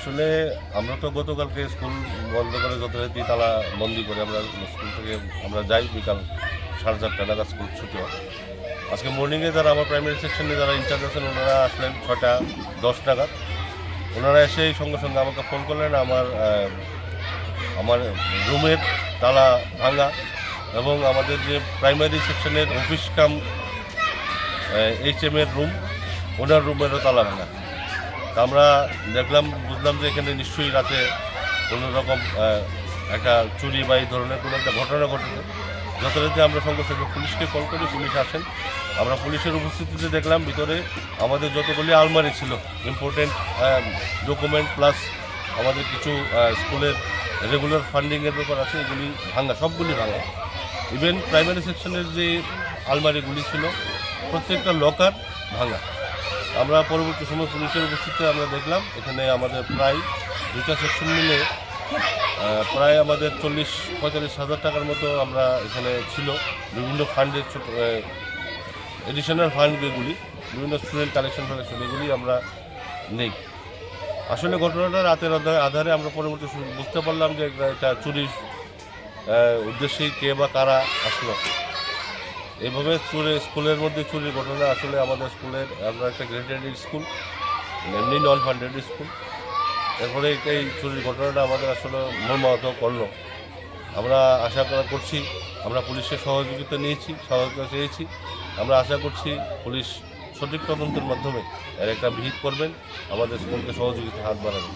আসলে আমরা তো গতকালকে স্কুল বন্ধ করে যথারীতি তালা বন্দি করে আমরা স্কুল থেকে আমরা যাই বিকাল সাড়ে চারটা নাগাদ স্কুল ছুটি হয়। আজকে মর্নিংয়ে যারা আমার প্রাইমারি সেকশনে যারা ইনচার্জ আছেন, ওনারা আসলেন ছটা দশ নাগাদ। ওনারা এসেই সঙ্গে সঙ্গে আমাকে ফোন করলেন, আমার আমার রুমের তালা ভাঙা এবং আমাদের যে প্রাইমারি সেকশনের অফিস কাম এইচ এম এর রুম ওনার রুমেরও তালা ভাঙা। আমরা দেখলাম, বুঝলাম যে এখানে নিশ্চয়ই রাতে কোনো রকম একটা চুরি বা এই ধরনের কোনো একটা ঘটনা ঘটেছে। যথারীতি আমরা সঙ্গে সঙ্গে পুলিশকে কল করি, পুলিশ আসেন। আমরা পুলিশের উপস্থিতিতে দেখলাম, ভিতরে আমাদের যতগুলি আলমারি ছিল ইম্পর্টেন্ট ডকুমেন্ট প্লাস আমাদের কিছু স্কুলের রেগুলার ফান্ডিংয়ের ব্যাপার আছে, এগুলি ভাঙা, সবগুলি ভাঙা। ইভেন প্রাইমারি সেকশনের যে আলমারিগুলি ছিল, প্রত্যেকটা লকার ভাঙা। আমরা পরবর্তী সময় পুলিশের উপস্থিতিতে আমরা দেখলাম, এখানে আমাদের প্রায় দুটা সেকশন মিলে প্রায় আমাদের চল্লিশ, পঁয়তাল্লিশ হাজার টাকার মতো আমরা এখানে ছিল। বিভিন্ন ফান্ডের এডিশনাল ফান্ড যেগুলি, বিভিন্ন স্টুডেন্ট কালেকশন ফালেকশন এগুলি আমরা নেই। আসলে ঘটনাটা রাতের আধা- আধারে আমরা পরবর্তী বুঝতে পারলাম যে এটা চুরির উদ্দেশ্যেই কে বা কারা আসলো। এইভাবে চুরি, স্কুলের মধ্যে চুরির ঘটনা আসলে আমাদের স্কুলের আমরা একটা গ্রেডেড স্কুল এমনি নন ফান্ডেড স্কুল এরপরে এই চুরির ঘটনাটা আমাদের আসলে মর্মাহত করল। আমরা আশা করা করছি, আমরা পুলিশের সহযোগিতা নিয়েছি, সহযোগিতা চেয়েছি। আমরা আশা করছি পুলিশ সঠিক তদন্তের মাধ্যমে এর একটা ভিত করবেন, আমাদের স্কুলকে সহযোগিতা হাত বাড়াবেন